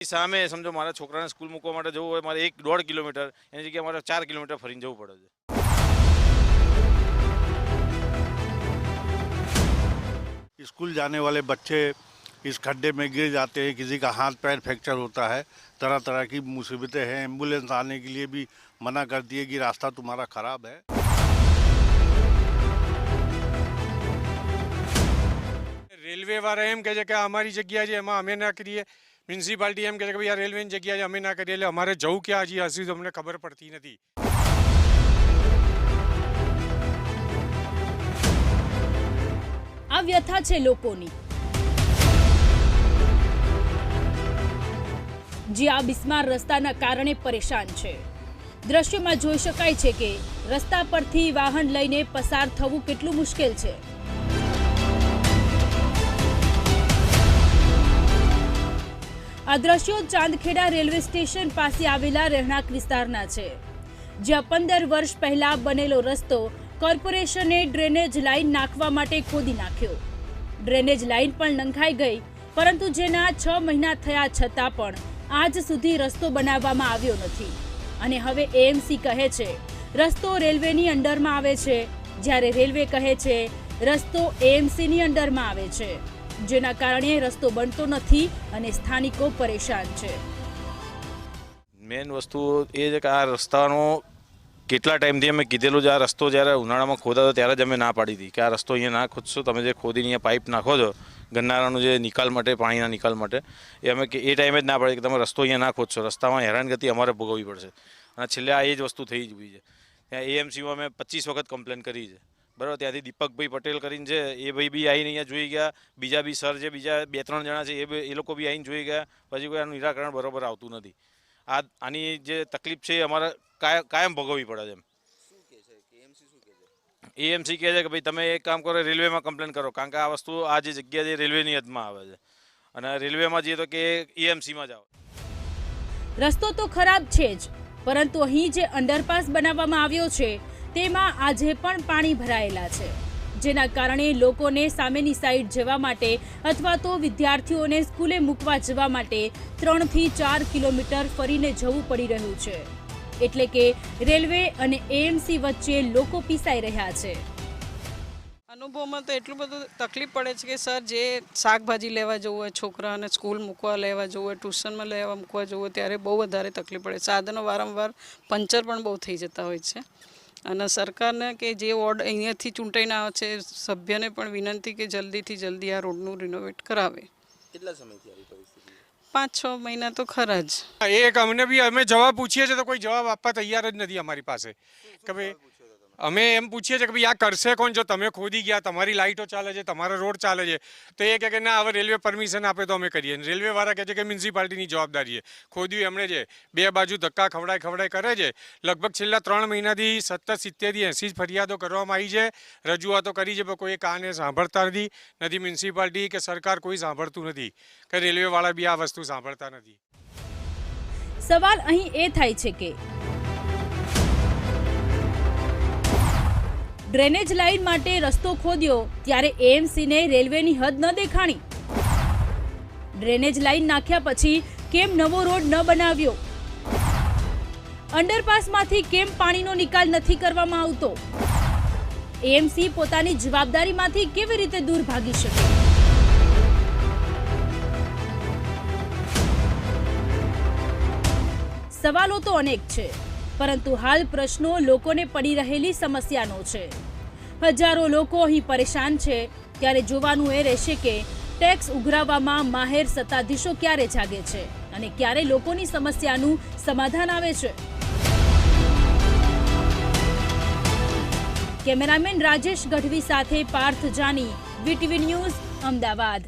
સામે સમજો મારા છોકરાને સ્કૂલ મૂકવા માટે જવું હોય મારે એક દોઢ કિલોમીટર એની જગ્યાએ મારે ચાર કિલોમીટર ફરીને જવું પડે છે स्कूल जाने वाले बच्चे इस खड्डे में गिर जाते हैं किसी का हाथ पैर फ्रैक्चर होता है तरह तरह की मुसीबतें हैं एम्बुलेंस आने के लिए भी मना करती है कि रास्ता तुम्हारा खराब है રેલવે વાળા એમ કહે છે કે આ અમારી જગ્યા છે એમાં અમે ના કરીએ મ્યુનિસિપાલિટી એમ કહે છે કે ભાઈ આ રેલવેની જગ્યાએ અમે ના કરીએ, એટલે અમારે જવું ક્યાં હજી? હજી અમને ખબર પડતી નથી. આ વ્યથા છે લોકોની. જે આ બિસ્માર રસ્તાના કારણે પરેશાન છે. દ્રશ્યમાં જોઈ શકાય છે કે રસ્તા પરથી વાહન લઈને પસાર થવું કેટલું મુશ્કેલ છે. આ દ્રશ્યો ચાંદખેડા રેલવે સ્ટેશન પાસે આવેલા રહેણાંક વિસ્તારના છે, જ્યાં પંદર વર્ષ પહેલા બનેલો રસ્તો કોર્પોરેશને ડ્રેનેજ લાઇન નાખવા માટે ખોદી નાખ્યો. ડ્રેનેજ લાઇન પણ નંખાઈ ગઈ, પરંતુ જેના છ મહિના થયા છતાં પણ આજ સુધી રસ્તો બનાવવામાં આવ્યો નથી. અને હવે એએમસી કહે છે, રસ્તો રેલવેની અંડરમાં આવે છે, જ્યારે રેલવે કહે છે, રસ્તો એએમસીની અંડરમાં આવે છે. જેના કારણે રસ્તો બનતો નથી અને સ્થાનિકો પરેશાન છે. મેઇન વસ્તુ એ છે કે આ રસ્તાનો કેટલા ટાઈમથી અમે કીધેલું જ આ રસ્તો જ્યારે ઉનાળામાં ખોદાતો ત્યારે જ અમે ના પાડી હતી કે આ રસ્તો અહીંયા ના ખોદશો, તમે જે ખોદીને અહીંયા પાઇપ નાખો છો, ગન્નારાનું જે નિકાલ માટે, પાણીના નિકાલ માટે, એ અમે એ ટાઈમે જ ના પાડી કે તમે રસ્તો અહીંયા ના ખોદશો, રસ્તામાં હેરાનગતિ અમારે ભોગવવી પડશે. અને છેલ્લે આ એ જ વસ્તુ થઈ જ છે. ત્યાં એએમસીમાં અમે પચીસ વખત કમ્પ્લેન કરી છે. બરાબર ત્યાંથી દીપકભાઈ પટેલ કરીને છે એ ભાઈ બી આવીને અહીંયા જોઈ ગયા. બીજા બી સર છે બીજા બે ત્રણ જણા છે એ એ લોકો બી આવીને જોઈ ગયા. પછી કોઈ આનું નિરાકરણ બરોબર આવતું નથી. આ આની જે તકલીફ છે એ અમારે કાયમ કાયમ ભોગવવી પડે છે એમ. એએમસી કહે છે કે ભાઈ તમે એક કામ કરો રેલવેમાં કમ્પ્લેન કરો. કારણ કે આ વસ્તુ આ જે જગ્યા છે રેલવેની હદમાં આવે છે. અને રેલવેમાં જઈએ તો કે એએમસીમાં જાઓ રસ્તો તો ખરાબ છે જ પરંતુ અહીં જે અંડરપાસ બનાવવામાં આવ્યો છે તેમાં આજે પણ પાણી ભરાયેલા છે. જેના કારણે લોકોને સામેની સાઈડ જવા માટે અથવા તો વિદ્યાર્થીઓને સ્કૂલે મૂકવા જવા માટે ત્રણથી ચાર કિલોમીટર ફરીને જવું પડી રહ્યું છે. એટલે કે રેલવે અને એએમસી વચ્ચે લોકો પીસાઈ રહ્યા છે. અનુભવમાં તો એટલું બધું તકલીફ પડે છે કે સર, જે શાકભાજી લેવા જવું હોય છોકરાને સ્કૂલ મૂકવા લેવા જવું હોય, ટ્યુશનમાં લેવા મૂકવા જવું હોય, ત્યારે બહુ વધારે તકલીફ પડે સાધનો વારંવાર પંચર પણ બહુ થઈ જતા હોય છે. અને સરકારને કે જે વોર્ડ અહીંયાથી ચૂંટાઈને આવે છે સભ્યને પણ વિનંતી કે જલ્દીથી જલ્દી આ રોડનું રિનોવેટ કરાવે. કેટલા સમયથી આવી પરિસ્થિતિ? પાંચ છ મહિના તો ખરા જ. એક અમને બી અમે જવાબ પૂછીએ છીએ તો કોઈ જવાબ આપવા તૈયાર જ નથી અમારી પાસે. કે ભાઈ અમે એમ પૂછીએ છીએ કે ભાઈ આ કરશે કોણ? જો તમે ખોદી ગયા, તમારી લાઇટો ચાલે છે, તમારો રોડ ચાલે છે, તો એ કહે કે ના, હવે રેલવે પરમિશન આપે તો અમે કરીએ. રેલવે વાળા કહે છે કે મ્યુનિસિપાલિટીની જવાબદારી છે. ખોદ્યું એમણે છે. બે બાજુ ધક્કા ખવડાય ખવડાય કરે છે. લગભગ છેલ્લા ત્રણ મહિનાથી સત્તર સિત્તેરથી એંસી ફરિયાદો કરવામાં આવી છે. રજૂઆતો કરી છે, પણ કોઈ કાને સાંભળતા નથી. નથી મ્યુનિસિપાલિટી કે સરકાર કોઈ સાંભળતું નથી. કે રેલવેવાળા બી આ વસ્તુ સાંભળતા નથી. સવાલ અહીં એ થાય છે કે ડ્રેનેજ લાઇન માટે રસ્તો ખોદ્યો ત્યારે એએમસીને રેલવેની હદ ન દેખાણી. ડ્રેનેજ લાઇન નાખ્યા પછી કેમ નવો રોડ ન બનાવ્યો? અંડરપાસમાંથી કેમ પાણીનો નિકાલ નથી કરવામાં આવતો? એએમસી પોતાની જવાબદારીમાંથી કેવી રીતે દૂર ભાગી શકે? સવાલો તો અનેક છે. પરંતુ હાલ પ્રશ્નો લોકોને પડી રહેલી સમસ્યાનો છે. હજારો લોકો અહીં પરેશાન છે. ત્યારે જોવાનું એ રહેશે કે ટેક્સ ઉઘરાવવામાં માહેર સત્તાધીશો ક્યારે જાગે છે અને ક્યારે લોકોની સમસ્યાનું સમાધાન આવે છે. કેમેરામેન રાજેશ ગઢવી સાથે પાર્થ જાની, વીટીવી ન્યૂઝ, અમદાવાદ.